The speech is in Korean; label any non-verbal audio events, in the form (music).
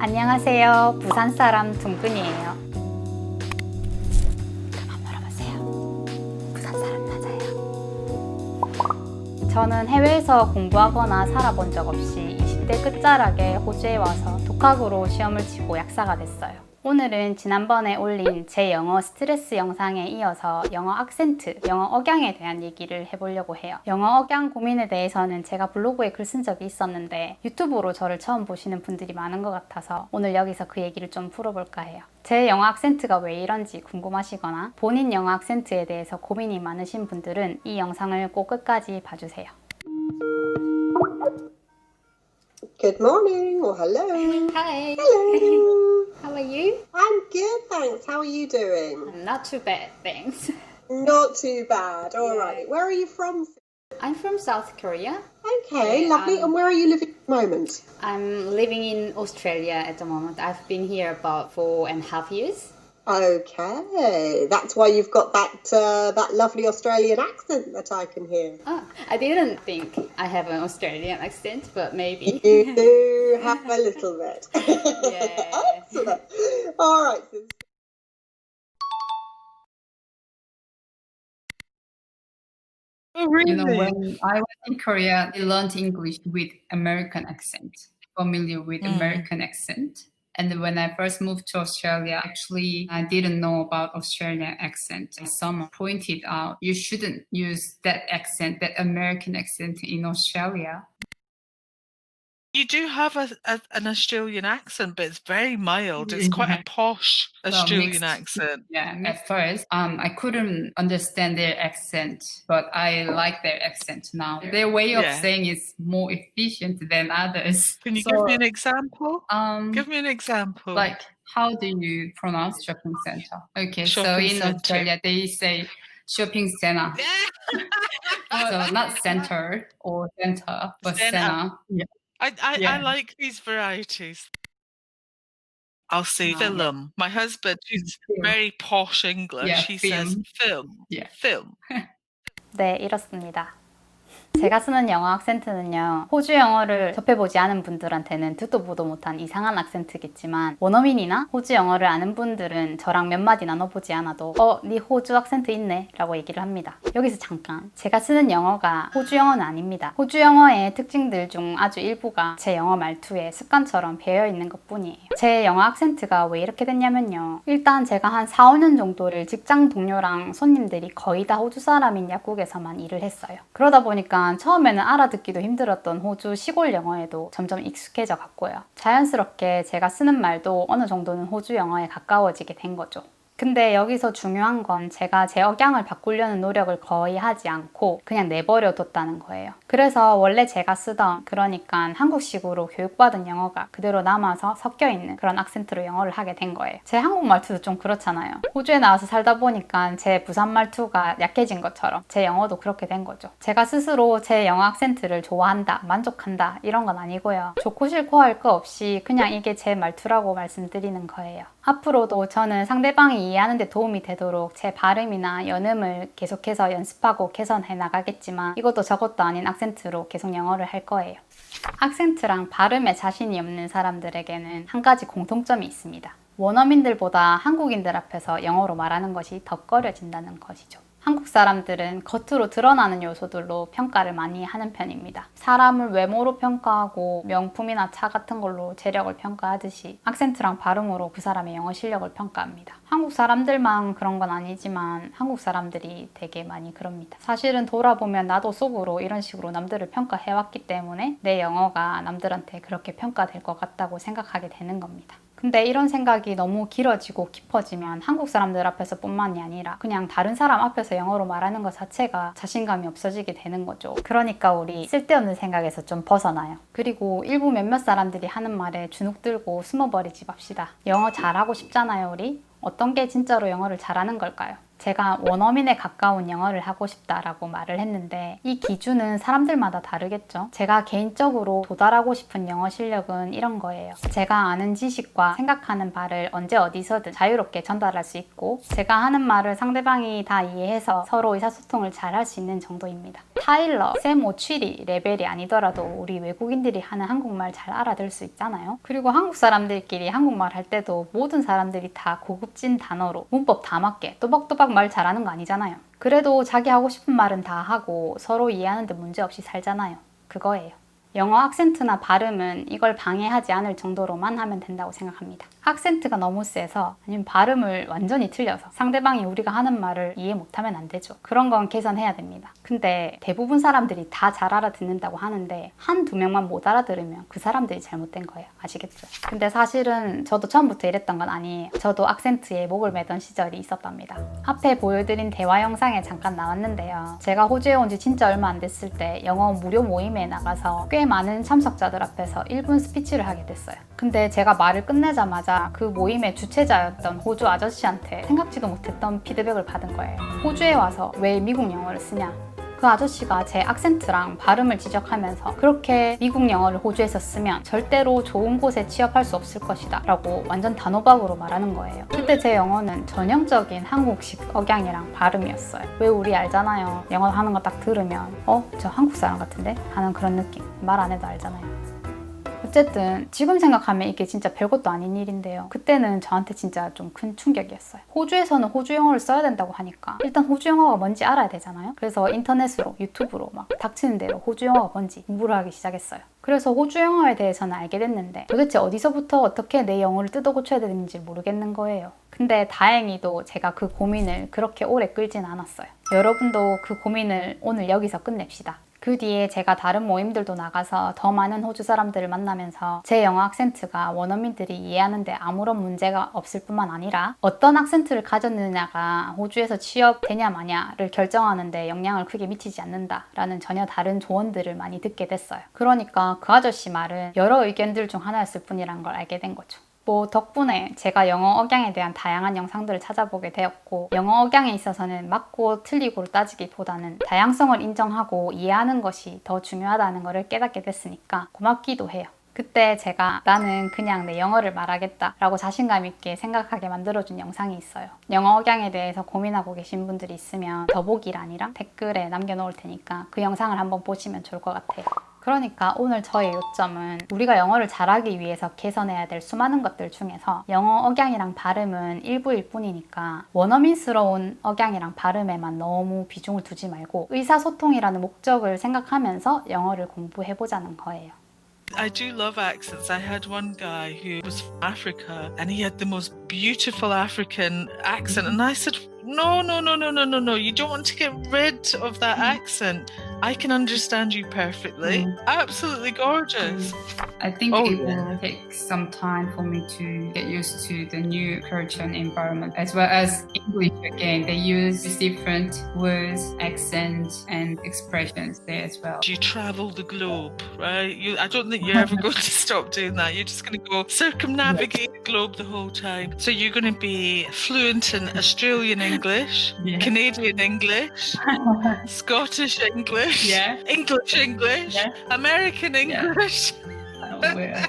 안녕하세요. 부산 사람 둥근이에요. 그만 물어보세요. 부산 사람 맞아요. 저는 해외에서 공부하거나 살아본 적 없이 20대 끝자락에 호주에 와서 독학으로 시험을 치고 약사가 됐어요. 오늘은 지난번에 올린 제 영어 스트레스 영상에 이어서 영어 악센트, 영어 억양에 대한 얘기를 해보려고 해요. 영어 억양 고민에 대해서는 제가 블로그에 글 쓴 적이 있었는데 유튜브로 저를 처음 보시는 분들이 많은 것 같아서 오늘 여기서 그 얘기를 좀 풀어볼까 해요. 제 영어 악센트가 왜 이런지 궁금하시거나 본인 영어 악센트에 대해서 고민이 많으신 분들은 이 영상을 꼭 끝까지 봐주세요. Good morning or hello. Hi, Hello. Are you? I'm good, thanks. How are you doing? Not too bad, thanks. Not too bad. All Yeah. right. Where are you from? I'm from South Korea. Okay, Yeah, lovely. um, and where are you living at the moment? I'm living in Australia at the moment. I've been here about four and a half years. Okay, that's why you've got that uh, that lovely Australian accent that I can hear. Oh, I didn't think I have an Australian accent, but maybe. You do (laughs) have a little bit. Yes. (laughs) Excellent. All right. sis. Oh, You know, really? when I was in Korea, I learned English with American accent, familiar with Mm. American accent. And when I first moved to Australia, actually, I didn't know about Australian accent. Someone pointed out you shouldn't use that accent, that American accent in Australia. You do have a, a an Australian accent, but it's very mild. It's quite a posh Well, Australian mixed. accent. Yeah, at first, um, I couldn't understand their accent, but I like their accent now. Their way of Yeah. saying is more efficient than others. (laughs) Can you So, give me an example? um, Give me an example. like how do you pronounce shopping center okay so in center. australia they say shopping center (laughs) so not center or center but Center. center yeah I, I, I Yeah. like these varieties. I'll say Oh, yeah. film. My husband, who's Film. very posh English, Yeah, he says film. film. Yeah. Film. (laughs) 네, 이렇습니다. 제가 쓰는 영어 악센트는요, 호주 영어를 접해보지 않은 분들한테는 듣도 보도 못한 이상한 악센트겠지만, 원어민이나 호주 영어를 아는 분들은 저랑 몇 마디 나눠보지 않아도, 어, 네 호주 악센트 있네? 라고 얘기를 합니다. 여기서 잠깐. 제가 쓰는 영어가 호주 영어는 아닙니다. 호주 영어의 특징들 중 아주 일부가 제 영어 말투에 습관처럼 배어 있는 것 뿐이에요. 제 영어 악센트가 왜 이렇게 됐냐면요. 일단 제가 한 4, 5년 정도를 직장 동료랑 손님들이 거의 다 호주 사람인 약국에서만 일을 했어요. 그러다 보니까 처음에는 알아듣기도 힘들었던 호주 시골 영어에도 점점 익숙해져 갔고요. 자연스럽게 제가 쓰는 말도 어느 정도는 호주 영어에 가까워지게 된 거죠. 근데 여기서 중요한 건 제가 제 억양을 바꾸려는 노력을 거의 하지 않고 그냥 내버려 뒀다는 거예요. 그래서 원래 제가 쓰던 그러니까 한국식으로 교육받은 영어가 그대로 남아서 섞여 있는 그런 악센트로 영어를 하게 된 거예요. 제 한국 말투도 좀 그렇잖아요. 호주에 나와서 살다 보니까 제 부산 말투가 약해진 것처럼 제 영어도 그렇게 된 거죠. 제가 스스로 제 영어 악센트를 좋아한다, 만족한다 이런 건 아니고요. 좋고 싫고 할 거 없이 그냥 이게 제 말투라고 말씀드리는 거예요. 앞으로도 저는 상대방이 이해하는 데 도움이 되도록 제 발음이나 연음을 계속해서 연습하고 개선해 나가겠지만 이것도 저것도 아닌 악센트로 계속 영어를 할 거예요. 악센트랑 발음에 자신이 없는 사람들에게는 한 가지 공통점이 있습니다. 원어민들보다 한국인들 앞에서 영어로 말하는 것이 더 꺼려진다는 것이죠. 한국 사람들은 겉으로 드러나는 요소들로 평가를 많이 하는 편입니다. 사람을 외모로 평가하고 명품이나 차 같은 걸로 재력을 평가하듯이 악센트랑 발음으로 그 사람의 영어 실력을 평가합니다. 한국 사람들만 그런 건 아니지만 한국 사람들이 되게 많이 그럽니다. 사실은 돌아보면 나도 속으로 이런 식으로 남들을 평가해왔기 때문에 내 영어가 남들한테 그렇게 평가될 것 같다고 생각하게 되는 겁니다. 근데 이런 생각이 너무 길어지고 깊어지면 한국 사람들 앞에서 뿐만이 아니라 그냥 다른 사람 앞에서 영어로 말하는 것 자체가 자신감이 없어지게 되는 거죠. 그러니까 우리 쓸데없는 생각에서 좀 벗어나요. 그리고 일부 몇몇 사람들이 하는 말에 주눅 들고 숨어버리지 맙시다. 영어 잘하고 싶잖아요, 우리? 어떤 게 진짜로 영어를 잘하는 걸까요? 제가 원어민에 가까운 영어를 하고 싶다라고 말을 했는데 이 기준은 사람들마다 다르겠죠. 제가 개인적으로 도달하고 싶은 영어 실력은 이런 거예요. 제가 아는 지식과 생각하는 바를 언제 어디서든 자유롭게 전달할 수 있고 제가 하는 말을 상대방이 다 이해해서 서로 의사소통을 잘 할 수 있는 정도입니다. 타일러, 샘 오취리 레벨이 아니더라도 우리 외국인들이 하는 한국말 잘 알아들 수 있잖아요. 그리고 한국 사람들끼리 한국말 할 때도 모든 사람들이 다 고급진 단어로 문법 다 맞게 또박또박 말 잘하는 거 아니잖아요. 그래도 자기 하고 싶은 말은 다 하고 서로 이해하는데 문제 없이 살잖아요. 그거예요. 영어 악센트나 발음은 이걸 방해하지 않을 정도로만 하면 된다고 생각합니다. 악센트가 너무 세서 아니면 발음을 완전히 틀려서 상대방이 우리가 하는 말을 이해 못하면 안 되죠. 그런 건 개선해야 됩니다. 근데 대부분 사람들이 다 잘 알아듣는다고 하는데 한 두 명만 못 알아들으면 그 사람들이 잘못된 거예요. 아시겠죠? 근데 사실은 저도 처음부터 이랬던 건 아니에요. 저도 악센트에 목을 매던 시절이 있었답니다. 앞에 보여드린 대화 영상에 잠깐 나왔는데요. 제가 호주에 온 지 진짜 얼마 안 됐을 때 영어 무료 모임에 나가서 꽤 많은 참석자들 앞에서 1분 스피치를 하게 됐어요. 근데 제가 말을 끝내자마자 그 모임의 주최자였던 호주 아저씨한테 생각지도 못했던 피드백을 받은 거예요. 호주에 와서 왜 미국 영어를 쓰냐? 그 아저씨가 제 악센트랑 발음을 지적하면서 그렇게 미국 영어를 호주에서 쓰면 절대로 좋은 곳에 취업할 수 없을 것이다 라고 완전 단호박으로 말하는 거예요. 그때 제 영어는 전형적인 한국식 억양이랑 발음이었어요. 왜 우리 알잖아요. 영어 하는 거 딱 들으면 어? 저 한국 사람 같은데? 하는 그런 느낌. 말 안 해도 알잖아요. 어쨌든 지금 생각하면 이게 진짜 별것도 아닌 일인데요. 그때는 저한테 진짜 좀 큰 충격이었어요. 호주에서는 호주 영어를 써야 된다고 하니까 일단 호주 영어가 뭔지 알아야 되잖아요. 그래서 인터넷으로 유튜브로 막 닥치는 대로 호주 영어가 뭔지 공부를 하기 시작했어요. 그래서 호주 영어에 대해서는 알게 됐는데 도대체 어디서부터 어떻게 내 영어를 뜯어 고쳐야 되는지 모르겠는 거예요. 근데 다행히도 제가 그 고민을 그렇게 오래 끌진 않았어요. 여러분도 그 고민을 오늘 여기서 끝냅시다. 그 뒤에 제가 다른 모임들도 나가서 더 많은 호주 사람들을 만나면서 제 영어 악센트가 원어민들이 이해하는데 아무런 문제가 없을 뿐만 아니라 어떤 악센트를 가졌느냐가 호주에서 취업되냐 마냐를 결정하는데 영향을 크게 미치지 않는다라는 전혀 다른 조언들을 많이 듣게 됐어요. 그러니까 그 아저씨 말은 여러 의견들 중 하나였을 뿐이란 걸 알게 된 거죠. 뭐 덕분에 제가 영어 억양에 대한 다양한 영상들을 찾아보게 되었고 영어 억양에 있어서는 맞고 틀리고를 따지기보다는 다양성을 인정하고 이해하는 것이 더 중요하다는 것을 깨닫게 됐으니까 고맙기도 해요. 그때 제가 나는 그냥 내 영어를 말하겠다 라고 자신감 있게 생각하게 만들어준 영상이 있어요. 영어 억양에 대해서 고민하고 계신 분들이 있으면 더보기란이랑 댓글에 남겨놓을 테니까 그 영상을 한번 보시면 좋을 것 같아요. 그러니까 오늘 저의 요점은 우리가 영어를 잘하기 위해서 개선해야 될 수많은 것들 중에서 영어 억양이랑 발음은 일부일 뿐이니까 원어민스러운 억양이랑 발음에만 너무 비중을 두지 말고 의사소통이라는 목적을 생각하면서 영어를 공부해보자는 거예요. I do love accents. I had one guy who was from Africa and he had the most beautiful African accent. And I said, No, no, no, no, no, no, no. You don't want to get rid of that accent. I can understand you perfectly. Mm. Absolutely gorgeous. I think Oh, it yeah. will take some time for me to get used to the new culture and environment, as well as English again. They use different words, accents, and expressions there as well. You travel the globe, right? You, I don't think you're ever (laughs) going to stop doing that. You're just going to go circumnavigate the globe the whole time. So you're going to be fluent in Australian English, Yeah. Canadian English, (laughs) Scottish English, Yeah. English English, (laughs) oh, Yeah. American Yeah. English. Oh, well,